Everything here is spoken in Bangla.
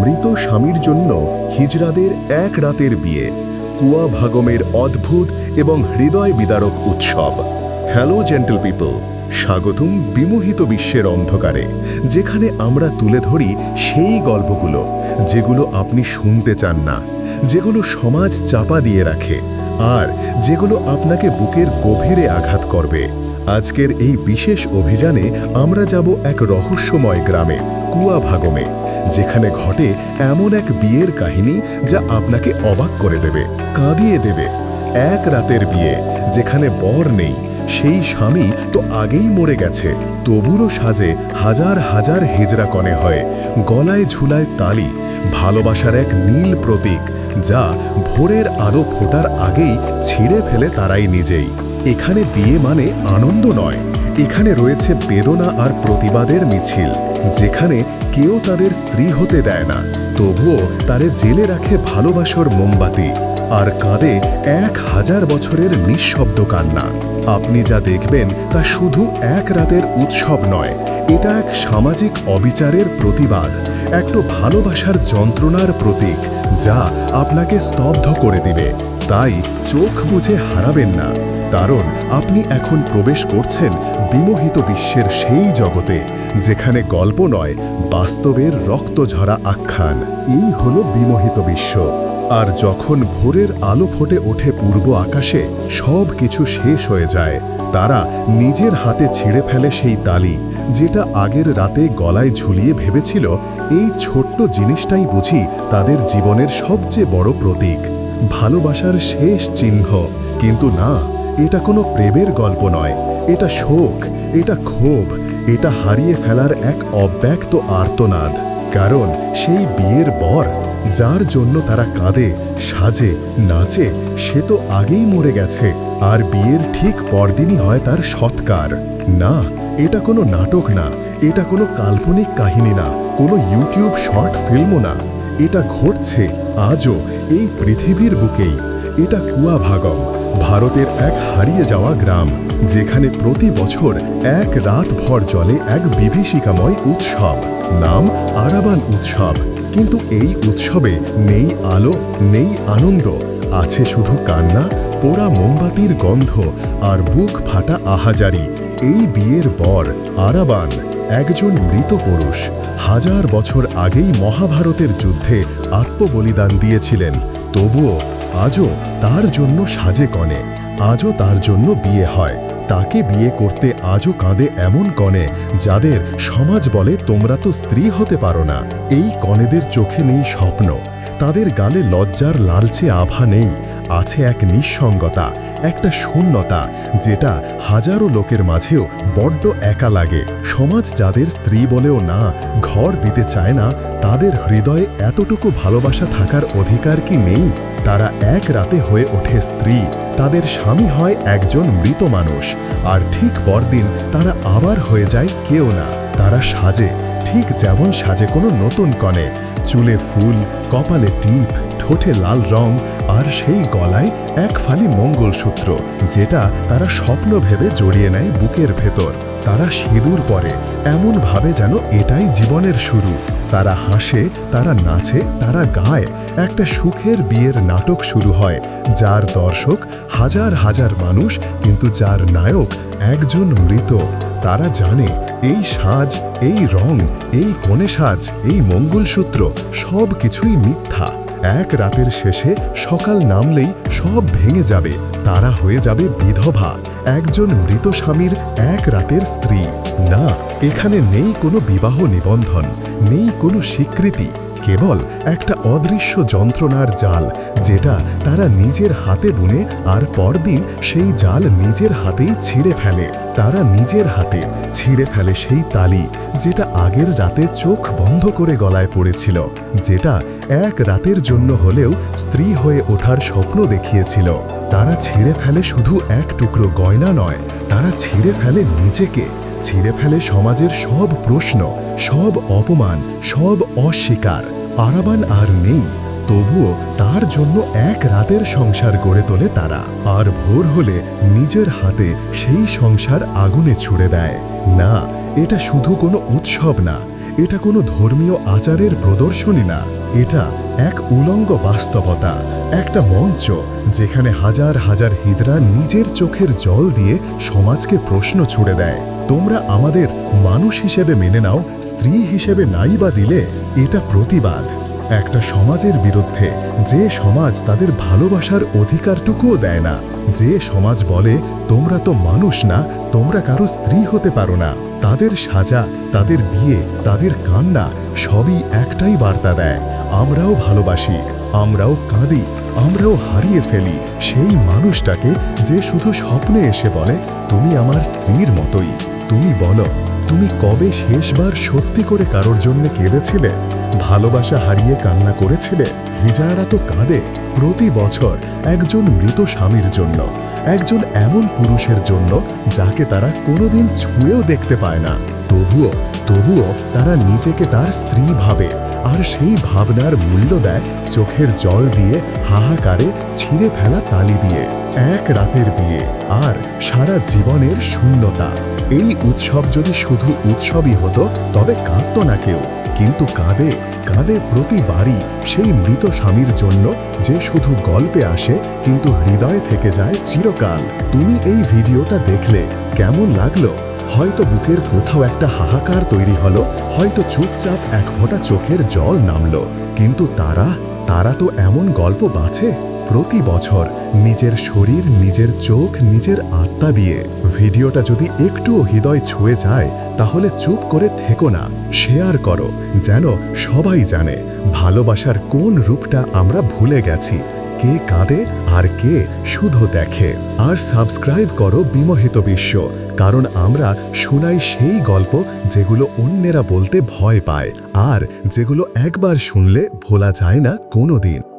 মৃত স্বামীর জন্য হিজরাদের এক রাতের বিয়ে, কুয়া ভাগমের অদ্ভুত এবং হৃদয় বিদারক উৎসব। হ্যালো জেন্টল পিপল, স্বাগতম বিমোহিত বিশ্বের অন্ধকারে, যেখানে আমরা তুলে ধরি সেই গল্পগুলো, যেগুলো আপনি শুনতে চান না, যেগুলো সমাজ চাপা দিয়ে রাখে, আর যেগুলো আপনাকে বুকের গভীরে আঘাত করবে। আজকের এই বিশেষ অভিযানে আমরা যাব এক রহস্যময় গ্রামে, কুয়া ভাগমে, যেখানে ঘটে এমন এক বিয়ের কাহিনী যা আপনাকে অবাক করে দেবে, কাঁদিয়ে দেবে। এক রাতের বিয়ে, যেখানে বর নেই, সেই স্বামী তো আগেই মরে গেছে। তবুরও সাজে হাজার হাজার হেজরা কনে হয়, গলায় ঝুলায় তালি, ভালোবাসার এক নীল প্রতীক যা ভোরের আলো ফোটার আগেই ছিঁড়ে ফেলে তারাই নিজেই। এখানে বিয়ে মানে আনন্দ নয়। এখানে রয়েছে বেদনা আর প্রতিবাদের মিছিল, যেখানে কেউ তাদের স্ত্রী হতে দেয় না, তবুও তারে জেলে রাখে ভালোবাসার মোমবাতি, আর কাঁদে এক হাজার বছরের নিঃশব্দ কান্না। আপনি যা দেখবেন তা শুধু এক রাতের উৎসব নয়, এটা এক সামাজিক অবিচারের প্রতিবাদ, একটু ভালোবাসার যন্ত্রণার প্রতীক, যা আপনাকে স্তব্ধ করে দিবে। তাই চোখ বুঝে হারাবেন না। কারণ আপনি এখন প্রবেশ করছেন বিমোহিত বিশ্বের সেই জগতে, যেখানে গল্প নয় বাস্তবের রক্তঝরা আখ্যান। এই হল বিমোহিত বিশ্ব। আর যখন ভোরের আলো ফোটে ওঠে পূর্ব আকাশে সব কিছু শেষ হয়ে যায়। তারা নিজের হাতে ছিঁড়ে ফেলে সেই তালি, যেটা আগের রাতে গলায় ঝুলিয়ে ভেবেছিল, এই ছোট্ট জিনিসটাই বুঝি তাদের জীবনের সবচেয়ে বড় প্রতীক। ভালোবাসার শেষ চিহ্ন। কিন্তু না, এটা কোনো প্রেমের গল্প নয়। এটা শোক, এটা ক্ষোভ, এটা হারিয়ে ফেলার এক অব্যক্ত আর্তনাদ। কারণ সেই বিয়ের বর, যার জন্য তারা কাঁদে, সাজে, নাচে, সে তো আগেই মরে গেছে, আর বিয়ের ঠিক পরদিনই হয় তার সৎকার। না, এটা কোনো নাটক না, এটা কোনো কাল্পনিক কাহিনী না, কোনো ইউটিউব শর্ট ফিল্মও না। এটা ঘটছে আজও এই পৃথিবীর বুকেই। এটা কুয়া ভাগম ভারতের এক হারিয়ে যাওয়া গ্রাম, যেখানে প্রতি বছর এক রাত ভর জলে এক বিভীষিকাময় উৎসব। নাম আরাবান উৎসব। কিন্তু এই উৎসবে নেই আলো, নেই আনন্দ। আছে শুধু কান্না, পোড়া মোমবাতির গন্ধ আর বুক ফাটা আহাজারি। এই বিয়ের বর আরাবান একজন মৃত পুরুষ হাজার বছর আগেই মহাভারতের যুদ্ধে আত্মবলিদান দিয়েছিলেন। তবুও আজও তার জন্য সাজে কনে, আজও তার জন্য বিয়ে হয়। তাকে বিয়ে করতে আজও কাঁদে এমন কনে, যাদের সমাজ বলে তোমরা তো স্ত্রী হতে পারো না। এই কনেদের চোখে নেই স্বপ্ন। তাদের গালে লজ্জার লালচে আভা নেই। আছে এক নিঃসঙ্গতা, একটা শূন্যতা, যেটা হাজারো লোকের মাঝেও বড্ড একা লাগে। সমাজ যাদের স্ত্রী বলেও না, ঘর দিতে চায় না, তাদের হৃদয়ে এতটুকু ভালোবাসা থাকার অধিকার কি নেই? তারা এক রাতে হয়ে ওঠে স্ত্রী। তাদের স্বামী হয় একজন মৃত মানুষ। আর ঠিক পরদিন তারা আবার হয়ে যায় কেউ না। তারা সাজে, ঠিক যেমন সাজে কোনো নতুন কনে। চুলে ফুল, কপালে টিপ, ঠোঁটে লাল রং, আর সেই গলায় এক ফালি মঙ্গলসূত্র, যেটা তারা স্বপ্ন ভেবে জড়িয়ে নেয় বুকের ভেতর। তারা সিঁদুর পরে, এমনভাবে যেন এটাই জীবনের শুরু। তারা হাসে, তারা নাচে, তারা গায়। একটা সুখের বিয়ের নাটক শুরু হয়, যার দর্শক হাজার হাজার মানুষ, কিন্তু যার নায়ক একজন মৃত। তারা জানে, এই সাজ, এই রং, এই কনে সাজ, এই মঙ্গলসূত্র সব কিছুই মিথ্যা। এক রাতের শেষে সকাল নামলেই সব ভেঙে যাবে। তারা হয়ে যাবে বিধবা। একজন মৃত স্বামীর এক রাতের স্ত্রী। না, এখানে নেই কোনো বিবাহ নিবন্ধন, নেই কোনো স্বীকৃতি, কেবল একটা অদৃশ্য যন্ত্রণার জাল, যেটা তারা নিজের হাতে বুনে আর পরদিন সেই জাল নিজের হাতেই ছিঁড়ে ফেলে। তারা নিজের হাতে ছিঁড়ে ফেলে সেই তালি, যেটা আগের রাতে চোখ বন্ধ করে গলায় পড়েছিল, যেটা এক রাতের জন্য হলেও স্ত্রী হয়ে ওঠার স্বপ্ন দেখিয়েছিল। তারা ছিঁড়ে ফেলে শুধু এক টুকরো গয়না নয়, তারা ছিঁড়ে ফেলে নিজেকে। ছিঁড়ে ফেলে সমাজের সব প্রশ্ন, সব অপমান, সব অস্বীকার। আরাবান আর নেই, তবুও তার জন্য এক রাতের সংসার গড়ে তোলে তারা। আর ভোর হলে নিজের হাতে সেই সংসার আগুনে ছুড়ে দেয়। না, এটা শুধু কোনো উৎসব না, এটা কোনো ধর্মীয় আচারের প্রদর্শনী না। এটা এক উলঙ্গ বাস্তবতা, একটা মঞ্চ যেখানে হাজার হাজার হিদরা নিজের চোখের জল দিয়ে সমাজকে প্রশ্ন ছুড়ে দেয়। তোমরা আমাদের মানুষ হিসেবে মেনে নাও, স্ত্রী হিসেবে নাই বা দিলে এটা প্রতিবাদ। একটা সমাজের বিরুদ্ধে যে সমাজ তাদের ভালোবাসার অধিকারটুকুও দেয় না। যে সমাজ বলে, তোমরা তো মানুষ না, তোমরা কারও স্ত্রী হতে পারো না। তাদের সাজা, তাদের বিয়ে, তাদের কান্না সবই একটাই বার্তা দেয়, আমরাও ভালোবাসি, আমরাও কাঁদি, আমরাও হারিয়ে ফেলি, সেই মানুষটাকে যে শুধু স্বপ্নে এসে বলে, তুমি আমার স্ত্রীর মতোই, তুমি বলো, তুমি কবে শেষবার সত্যি করে কারোর জন্য কেঁদেছিলে? ভালোবাসা হারিয়ে কান্না করেছিলে? হিজারা তো কাঁদে প্রতি বছর একজন মৃত স্বামীর জন্য, একজন এমন পুরুষের জন্য যাকে তারা কোনোদিন ছুঁয়েও দেখতে পায় না। তবুও তবুও তারা নিজেকে তার স্ত্রী ভাবে আর সেই ভাবনার মূল্য দেয় চোখের জল দিয়ে হাহাকারে ছিঁড়ে ফেলা তালি দিয়ে, এক রাতের বিয়ে আর সারা জীবনের শূন্যতা। এই উৎসব যদি শুধু উৎসবই হতো, তবে কাঁদত না কেউ। কিন্তু কাঁদে কাঁদে প্রতিবারই সেই মৃত স্বামীর জন্য যে শুধু গল্পে আসে, কিন্তু হৃদয় থেকে যায় চিরকাল। তুমি এই ভিডিওটা দেখলে কেমন লাগল? হয়তো বুকের কোথাও একটা হাহাকার তৈরি হলো, হয়তো চুপচাপ এক ফোঁটা চোখের জল নামলো। কিন্তু তারা তারা তো এমন গল্প বাঁচে প্রতি বছর নিজের শরীর, নিজের চোখ, নিজের আত্মা দিয়ে। ভিডিওটা যদি একটুও হৃদয় ছুঁয়ে যায়, তাহলে চুপ করে থেকো না, শেয়ার করো, যেন সবাই জানে, ভালোবাসার কোন রূপটা আমরা ভুলে গেছি। কে কাঁদে আর কে শুধু দেখে। আর সাবস্ক্রাইব করো বিমোহিত বিশ্ব, কারণ আমরা শোনাই সেই গল্প যেগুলো অন্যেরা বলতে ভয় পায়, আর যেগুলো একবার শুনলে ভোলা যায় না কোনোদিন।